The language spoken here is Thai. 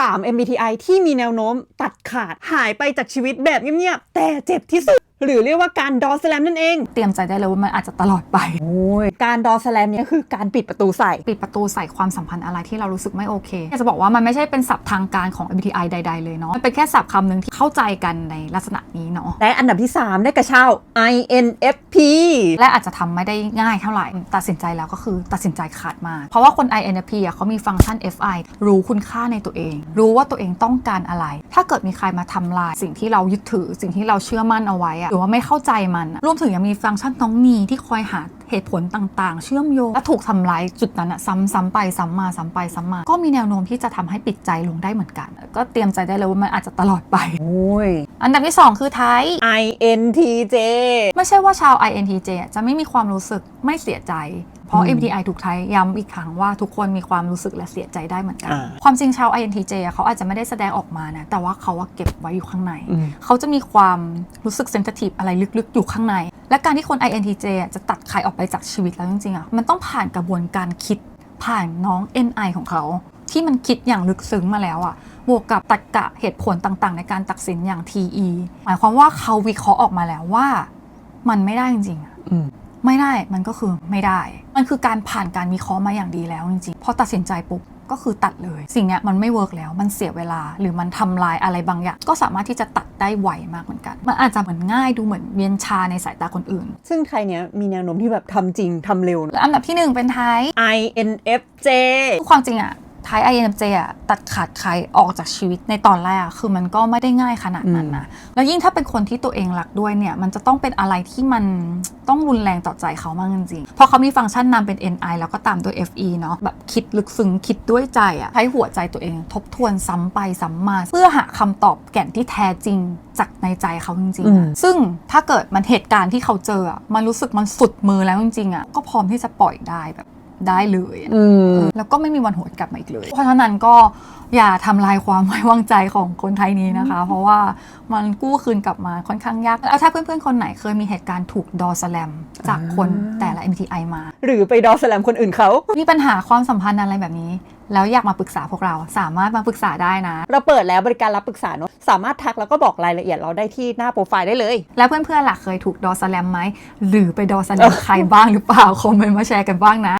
3 MBTI ที่มีแนวโน้มตัดขาดหายไปจากชีวิตแบบเงียบๆแต่เจ็บที่สุด หรือเรียกว่าการดอสแลมนั่นเอง เตรียมใจได้เลยว่ามันอาจจะตลอดไป โอ้ยการดอสแลมเนี่ยคือการปิดประตูใส่ ปิดประตูใส่ความสัมพันธ์อะไรที่เรารู้สึกไม่โอเคอยากจะบอกว่ามันไม่ใช่เป็นศัพท์ทางการของ MBTI ใด ๆ เลยเนาะมันเป็นแค่ศัพท์คำหนึ่งที่เข้าใจกันในลักษณะนี้เนาะและอันดับที่ 3 ได้กระเช้า INFP และอาจจะทำไม่ได้ง่ายเท่าไหร่ ตัดสินใจแล้วก็คือตัดสินใจขาดมาก เพราะว่าคน INFP อะเขามีฟังก์ชัน FI รู้คุณค่าในตัวเอง รู้ว่าตัวเองต้องการอะไร ถ้าเกิดมีใครมาทำลาย สิ่งที่เรายึดถือ สิ่งที่เราเชื่อมั่นเอาไว้อะหรือว่าไม่เข้าใจมัน รวมถึงยังมีฟังก์ชันน้องนีที่คอยหา เหตุผลต่างๆ เชื่อมโยงและถูกทำลายจุดนั้นอะซ้ำๆไปซ้ำมาซ้ำไปซ้ำมา ก็มีแนวโน้มที่จะทำให้ปิดใจลงได้เหมือนกัน ก็เตรียมใจได้เลยว่ามันอาจจะตลอดไป โอ้ย อันดับที่สองคือไทย INTJ ไม่ใช่ว่าชาว INTJ อะจะไม่มีความรู้สึกไม่เสียใจ เพราะอืม MBTI ถูกไทยย้ำอีกครั้งว่าทุกคนมีความรู้สึกและเสียใจได้เหมือนกัน อ่า ความจริงชาว INTJ อะเขาอาจจะไม่ได้แสดงออกมานะ แต่ว่าเขาว่าเก็บไว้อยู่ข้างในอืมเขาจะมีความรู้สึกเซน i ทีฟอะไรลึกๆ อยู่ข้างใน และการที่คน INTJ อะจะตัดใครออกไปจากชีวิตแล้วจริงๆอะมันต้องผ่านกระบวนการคิดผ่านน้อง NI ของเขา ที่มันคิดอย่างลึกซึ้งมาแล้วอะบวกกับตรรกะเหตุผลต่างๆ ในการตัดสินอย่าง TE หมายความว่าเขาวิเคราะห์ออกมาแล้วว่า มันไม่ได้จริงๆอะอืม ไม่ได้มันก็คือไม่ได้ มันคือการผ่านการวิเคราะห์มาอย่างดีแล้วจริงๆพอตัดสินใจปุ๊บ ก็คือตัดเลย สิ่งเนี้ยมันไม่เวิร์กแล้วมันเสียเวลา หรือมันทำลายอะไรบางอย่าง ก็สามารถที่จะตัดได้ไวมากเหมือนกัน มันอาจจะเหมือนง่ายดูเหมือนเวียนชาในสายตาคนอื่น ซึ่งไทยเนี้ยมีแนวโน้มที่แบบทำจริงทำเร็วและอันดับที่หนึ่งเป็นไทย INFJ ความจริงอะ ไทย INFJ อะตัดขาดใครออกจากชีวิตในตอนแรกอะคือมันก็ไม่ได้ง่ายขนาดนั้นนะแล้วยิ่งถ้าเป็นคนที่ตัวเองรักด้วยเนี่ย มันจะต้องเป็นอะไรที่มันต้องรุนแรงต่อใจเขามากจริงๆเพราะเขามีฟังก์ชันนำเป็น NI แล้วก็ตามด้วย FE เนาะแบบคิดลึกซึ้งคิดด้วยใจอะใช้หัวใจตัวเอง ทบทวนซ้ำไปซ้ำมา เพื่อหาคำตอบแก่นที่แท้จริงจากในใจเขาจริงๆอือะมซึ่งถ้าเกิดมันเหตุการณ์ที่เขาเจออะมันรู้สึกมันสุดมือแล้วจริงๆอะก็พร้อมที่จะปล่อยได้แบบ ได้เลยอะอืมแล้วก็ไม่มีวันหวนกลับมาอีกเลย เพราะฉะนั้นก็อย่าทำลายความไว้วางใจของคนไทยนี้นะคะ เพราะว่ามันกู้คืนกลับมาค่อนข้างยากแล้วถ้าเพื่อนๆ คนไหนเคยมีเหตุการณ์ถูกดอสแลมจากคนอ่าแต่ละ MTI มา หรือไปดอสแลมคนอื่นเขามีปัญหาความสัมพันธ์อะไรแบบนี้แล้วอยากมาปรึกษาพวกเราสามารถมาปรึกษาได้นะ เราเปิดแล้วบริการรับปรึกษาเนอะสามารถทักแล้วก็บอกรายละเอียดเราได้ที่หน้าโปรไฟล์ได้เลย แล้วเพื่อนๆล่ะเคยถูกดอสแลมไหมหรือไปดอสแลมใครบ้างหรือเปล่าคอมเมนต์มาแชร์กันบ้างนะ